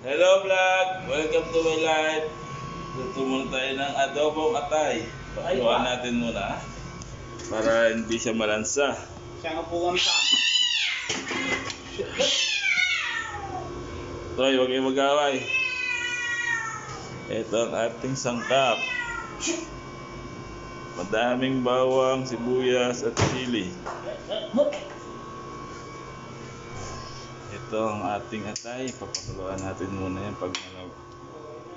Hello vlog! Welcome to my life. Luto muna tayo ng adobong atay. Pakuluan natin muna. Para hindi siya malansa. Siya nga po ang sa... Toy, huwag kayong mag-away. Ito ang ating sangkap. Madaming bawang, sibuyas at chili. Ito ang ating atay. Papakuluan natin muna yan pag.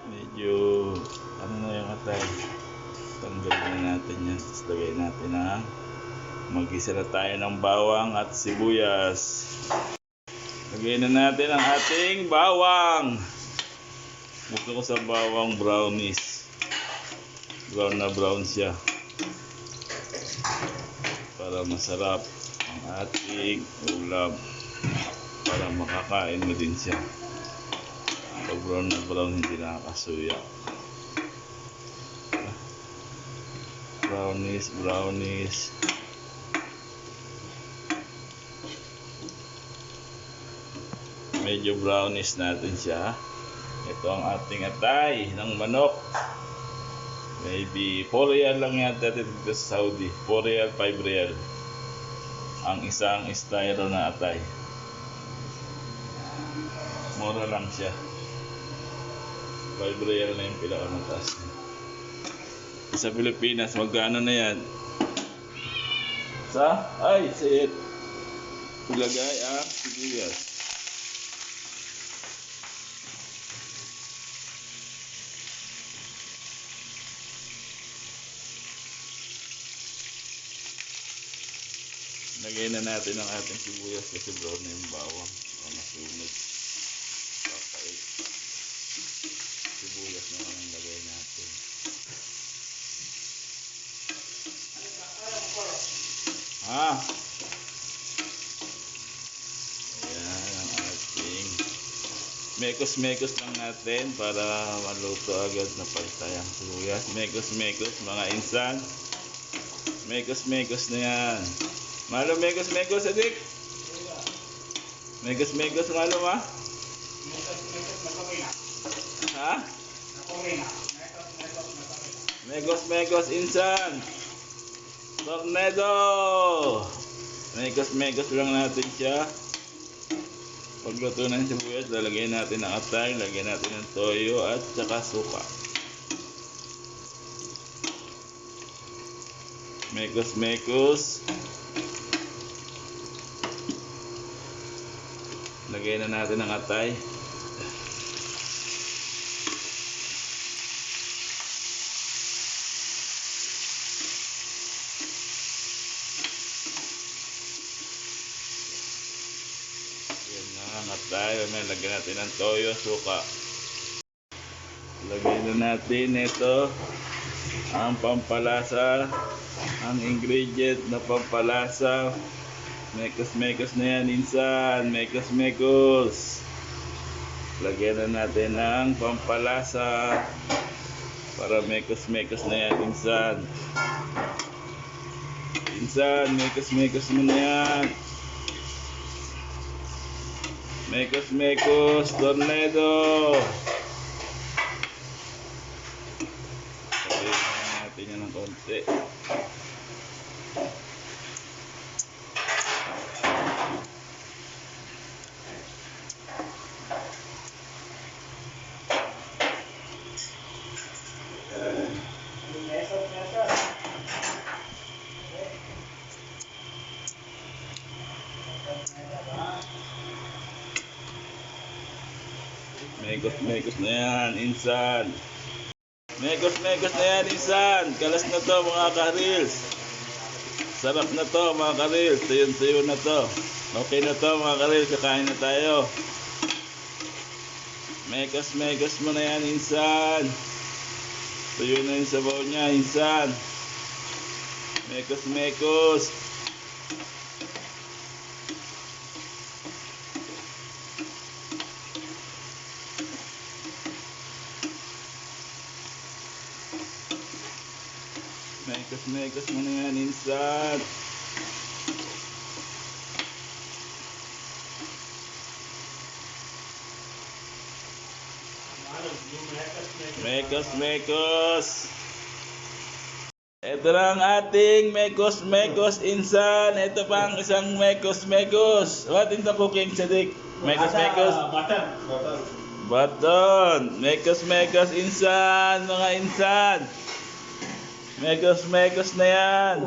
Medyo, ano na yung atay. Tanggalin na natin yan. Tapos lagay natin ang mag-isa na tayo ng bawang at sibuyas. Lagyan na natin ang ating bawang. Gusto ko sa bawang brownies. Brown na brown siya. Para masarap ang ating ulam. Para makakain mo din siya. Pag brown na brown, hindi nakakasuya. Brownies, brownies. medyo brownish natin siya. Ito ang ating atay ng manok. Maybe 4 real lang yata dito sa Saudi. 4 real, 5 real. Ang isang styro na atay. Mura lang siya. 5 real na yung pinakamataas niya. Sa Pilipinas, magkano na yan? Sa? Ay, sa it. Ilagay ang sibuyas. Lagay na natin ang ating sibuyas kasi brown na yung bawang. O masunog. Papait. Sibuyas na lang ang lagay natin. Ha? Ayan ang ating mekos-mekos lang natin para maluto agad na pantay ang sibuyas. Mekos-mekos mga insan. Mekos-mekos na yan. Malo megos adik. Megos malo ma? Ha? Megos megos insan. Tornado. Megos lang natin siya. Pagluto ng sibuyas, lalagyan natin ng atay, lagyan natin ng toyo at saka suka. Megos. Lagay na natin ang atay. Yan na ang atay. May lagyan natin ng toyo, suka. Lagay na natin ito ang pampalasa ang ingredient na pampalasa Mekos-mekos na yan, insan. Mekos-mekos. Lagyan na natin ng pampalasa. Para mekos-mekos na yan, insan. Insan, mekos-mekos mo na yan. Mekos-mekos, tornado. Lagyan na natin yan ng konti. Megos, megos na yan, insan. Megos, megos na yan, insan. Kalas na to, mga karils. Sarap na to, mga karils. Tuyon-tuyo na to. Okay na to, mga karils. Kakain na tayo. Megos, megos mo na yan, insan. Tuyo na yung sabaw niya, insan. Mekos, mekos. Mekos-mekos mo na yan, insan. Mekos, mekos. Ito na ang ating mekos, mekos insan. Ito pa ang isang mekos, mekos. What in the cooking, Sadik? Mekos, mekos. Butter. Butter. Baton. Mekos, mekos insan, mga insan. Mekos, mekos na yan.